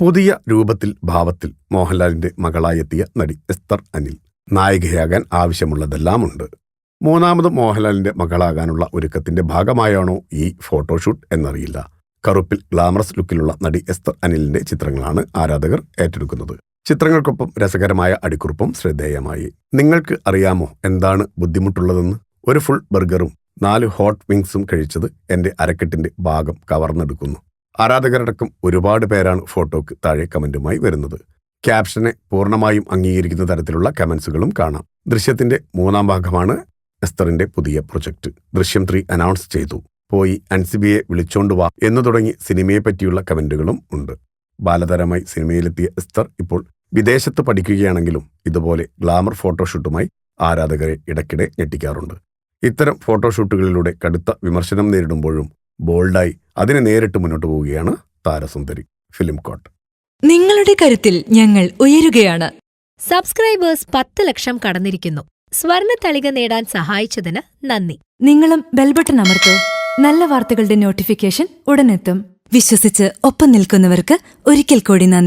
പുതിയ രൂപത്തിൽ ഭാവത്തിൽ മോഹൻലാലിന്റെ മകളായെത്തിയ നടി എസ്തർ അനിൽ. നായികയാകാൻ ആവശ്യമുള്ളതെല്ലാം ഉണ്ട് മൂന്നാമത് മോഹൻലാലിന്റെ മകളാകാനുള്ള ഒരുക്കത്തിന്റെ ഭാഗമായാണോ ഈ ഫോട്ടോഷൂട്ട് എന്നറിയില്ല. കറുപ്പിൽ ഗ്ലാമറസ് ലുക്കിലുള്ള നടി എസ്തർ അനിലിന്റെ ചിത്രങ്ങളാണ് ആരാധകർ ഏറ്റെടുക്കുന്നത്. ചിത്രങ്ങൾക്കൊപ്പം രസകരമായ അടിക്കുറിപ്പും ശ്രദ്ധേയമായി. നിങ്ങൾക്ക് അറിയാമോ എന്താണ് ബുദ്ധിമുട്ടുള്ളതെന്ന്? ഒരു ഫുൾ ബർഗറും നാല് ഹോട്ട് വിങ്സും കഴിച്ചത് എന്റെ അരക്കെട്ടിന്റെ ഭാഗം കവർന്നെടുക്കുന്നു. ആരാധകരടക്കം ഒരുപാട് പേരാണ് ഫോട്ടോക്ക് താഴെ കമന്റുമായി വരുന്നത്. ക്യാപ്ഷനെ പൂർണമായും അംഗീകരിക്കുന്ന തരത്തിലുള്ള കമന്റ്സുകളും കാണാം. ദൃശ്യത്തിന്റെ മൂന്നാം ഭാഗമാണ് എസ്തറിന്റെ പുതിയ പ്രൊജക്ട്. ദൃശ്യം ത്രീ അനൗൺസ് ചെയ്തു. പോയി അൻസിബിയെ വിളിച്ചോണ്ട് വാ എന്നു തുടങ്ങി സിനിമയെ പറ്റിയുള്ള കമന്റുകളും ഉണ്ട്. ബാലതരമായി സിനിമയിലെത്തിയ എസ്തർ ഇപ്പോൾ വിദേശത്ത് പഠിക്കുകയാണെങ്കിലും ഇതുപോലെ ഗ്ലാമർ ഫോട്ടോഷൂട്ടുമായി ആരാധകരെ ഇടയ്ക്കിടെ ഞെട്ടിക്കാറുണ്ട്. ഇത്തരം ഫോട്ടോഷൂട്ടുകളിലൂടെ കടുത്ത വിമർശനം നേരിടുമ്പോഴും ബോൾഡായി അതിനെ നേരിട്ട് മുന്നോട്ട് പോവുകയാണ് താരസുന്ദരി ഫിലിം കോട്ട്. നിങ്ങളുടെ കരുത്തിൽ ഞങ്ങൾ ഉയരുകയാണ്. സബ്സ്ക്രൈബേഴ്സ് പത്ത് ലക്ഷം കടന്നിരിക്കുന്നു. സ്വർണ തളിക നേടാൻ സഹായിച്ചതിന് നന്ദി. നിങ്ങളും ബെൽബട്ടൺ അമർത്തോ. നല്ല വാർത്തകളുടെ നോട്ടിഫിക്കേഷൻ ഉടനെത്തും. വിശ്വസിച്ച് ഒപ്പം നിൽക്കുന്നവർക്ക് ഒരിക്കൽ കൂടി നന്ദി.